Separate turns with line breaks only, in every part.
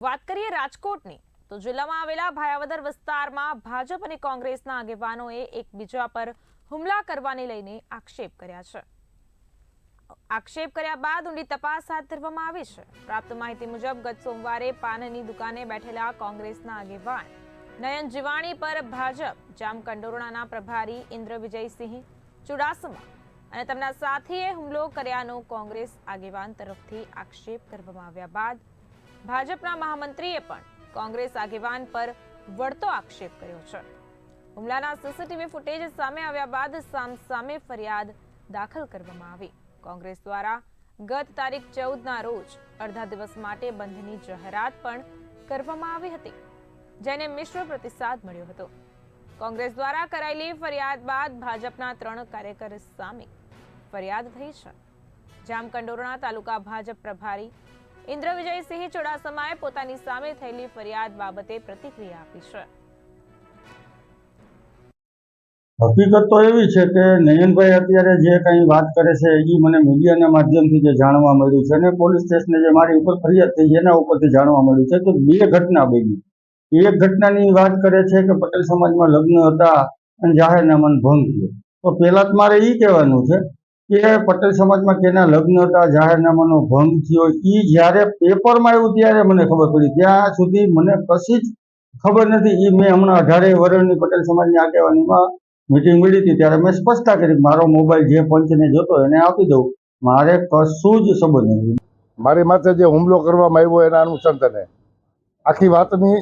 વાત કરીએ રાજકોટની, તો જિલ્લામાં આવેલા ભાયાવદર વિસ્તારમાં ભાજપ અને કોંગ્રેસના આગેવાનોએ એકબીજા પર હુમલા કરવાને લઈને આક્ષેપ કર્યા છે. આક્ષેપ કર્યા બાદ ઊંડી તપાસ હાથ ધરવામાં આવી છે. પ્રાપ્ત માહિતી મુજબ ગત સોમવારે પાનની દુકાને બેઠેલા કોંગ્રેસના આગેવાન નયન જીવાણી પર ભાજપ જામકંડોરણાના પ્રભારી ઇન્દ્ર વિજયસિંહ ચુડાસમા અને તેમના સાથીએ હુમલો કર્યાનો કોંગ્રેસ આગેવાન તરફથી આક્ષેપ કરવામાં આવ્યા બાદ ભાજપના મહામંત્રીએ પણ કોંગ્રેસ આગેવાન પર વળતો આક્ષેપ કર્યો છે. હુમલાના સીસીટીવી ફૂટેજ સામે આવ્યા બાદ સામસામે ફરિયાદ દાખલ કરવામાં આવી. કોંગ્રેસ દ્વારા ગત તારીખ ચૌદના રોજ અડધા દિવસ માટે બંધની જાહેરાત પણ કરવામાં આવી હતી, જેને મિશ્ર પ્રતિસાદ મળ્યો હતો. કોંગ્રેસ દ્વારા કરાયેલી ફરિયાદ બાદ ભાજપના ત્રણ કાર્યકર સામે ફરિયાદ થઈ છે. જામકંડોરણા તાલુકા ભાજપ પ્રભારી ઇન્દ્ર વિજયસિંહ ચુડાસમાએ પોતાની સામે થયેલી ફરિયાદ બાબતે પ્રતિક્રિયા આપી છે.
હકીકત તો એવી છે કે નયનભાઈ અત્યારે જે કંઈ વાત કરે છે એ મને મીડિયાના માધ્યમથી જે જાણવા મળ્યું છે અને પોલીસ સ્ટેશને જે મારી ઉપર ફરિયાદ થઈ એના ઉપરથી જાણવા મળ્યું છે કે બે ઘટના બની. એક ઘટનાની વાત કરે છે કે પટેલ સમાજમાં લગ્ન હતા અને જાહેરનામાનો ભંગ થયો. તો પહેલા તો મારે એ કહેવાનું છે કે પટેલ સમાજમાં કેના લગ્ન હતા, જાહેરનામાનો ભંગ થયો. એ જ્યારે પેપરમાં આવ્યું ત્યારે મને ખબર પડી. ત્યાં સુધી મને કશી જ ખબર નથી. એ મેં હમણાં અઢારે વર્ષની પટેલ સમાજની આગેવાનીમાં મીટિંગ મળી હતી. ત્યારે મેં સ્પષ્ટતા કરી મારો મોબાઈલ જે પંચને જોતો એને આપી દઉં. મારે કશું જ સંબંધ નથી.
મારી માથે જે હુમલો કરવામાં આવ્યો એના અનુસંધાને. આખી વાતની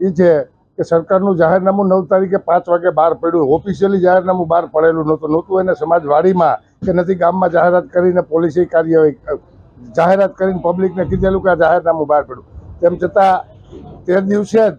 એ છે કે સરકારનું જાહેરનામું નવ તારીખે પાંચ વાગે બહાર પડ્યું. ઓફિશિયલી જાહેરનામું બહાર પડેલું નહોતું. નહોતું એને સમાજવાડીમાં કે નથી ગામમાં જાહેરાત કરીને પોલીસી કાર્યવાહી જાહેરાત કરીને પબ્લિકને કીધેલું કે આ જાહેરનામું બહાર પડ્યું. તેમ છતાં તે દિવસે જ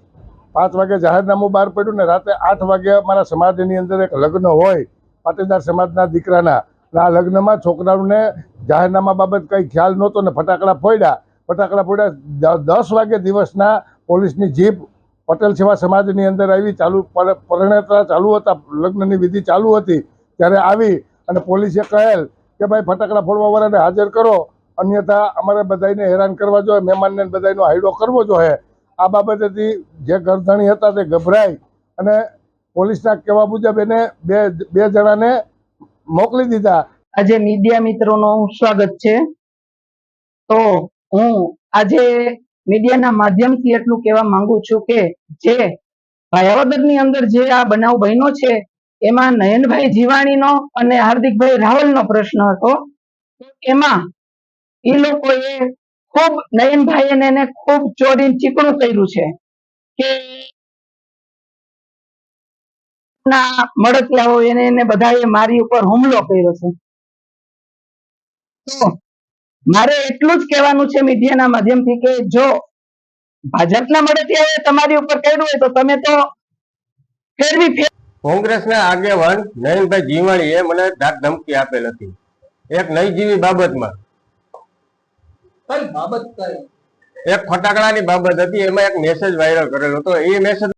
પાંચ વાગે જાહેરનામું બહાર પડ્યું ને રાતે આઠ વાગે અમારા સમાજની અંદર એક લગ્ન હોય, પાટીદાર સમાજના દીકરાના આ લગ્નમાં છોકરાઓને જાહેરનામા બાબત કંઈ ખ્યાલ નહોતો ને ફટાકડા ફોડ્યા. ફટાકડા ફોડ્યા દસ વાગે દિવસના પોલીસની જીપ પટેલ સેવા સમાજની અંદર આવી, ચાલુ, પર- પરિણયતા ચાલુ હતા, લગ્નની વિધિ ચાલુ હતી. ત્યારે આવી અને પોલીસે કહેલ કે ભાઈ ફટાકડા ફોડવાવાળાને હાજર કરો. અન્યથા અમારે બધાને હેરાન કરવા જોઈએ મહેમાનને બધાનો હાયડો કરવો જોઈએ આ બાબતેથી જે ગરધણી હતા તે ગભરાઈ અને પોલીસના કહેવા મુજબ એને બે બે જણાને મોકલી દીધા.
આજે મીડિયા મિત્રોનો સ્વાગત છે. તો હું આજે મીડિયાના માધ્યમથી એટલું કહેવા માંગુ છું કે જે ભાયાવદરની અંદર જે આ બનાવ બન્યો છે એમાં નયનભાઈ જીવાણીનો અને હાર્દિકભાઈ રાવલનો પ્રશ્ન હતો. એમાં એ લોકોએ ખૂબ નયનભાઈ એને ખૂબ ચોરીને ચીકણું કર્યું છે કે ના એને એને બધાએ મારી ઉપર હુમલો કર્યો છે. તો મારે એટલું જ કહેવાનું છે મીડિયાના માધ્યમથી કે જો ભાજપના મળતિયાઓએ તમારી ઉપર કર્યું હોય તો તમે તો ફેરવી ફેર
કોંગ્રેસના આગેવાન નયનભાઈ જીવાણીએ મને ધાક ધમકી આપેલ હતી. એક નહીં જીવી બાબતમાં.
કઈ બાબત કઈ?
એક ફટાકડાની બાબત હતી એમાં એક મેસેજ વાયરલ કરેલો હતો. એ મેસેજ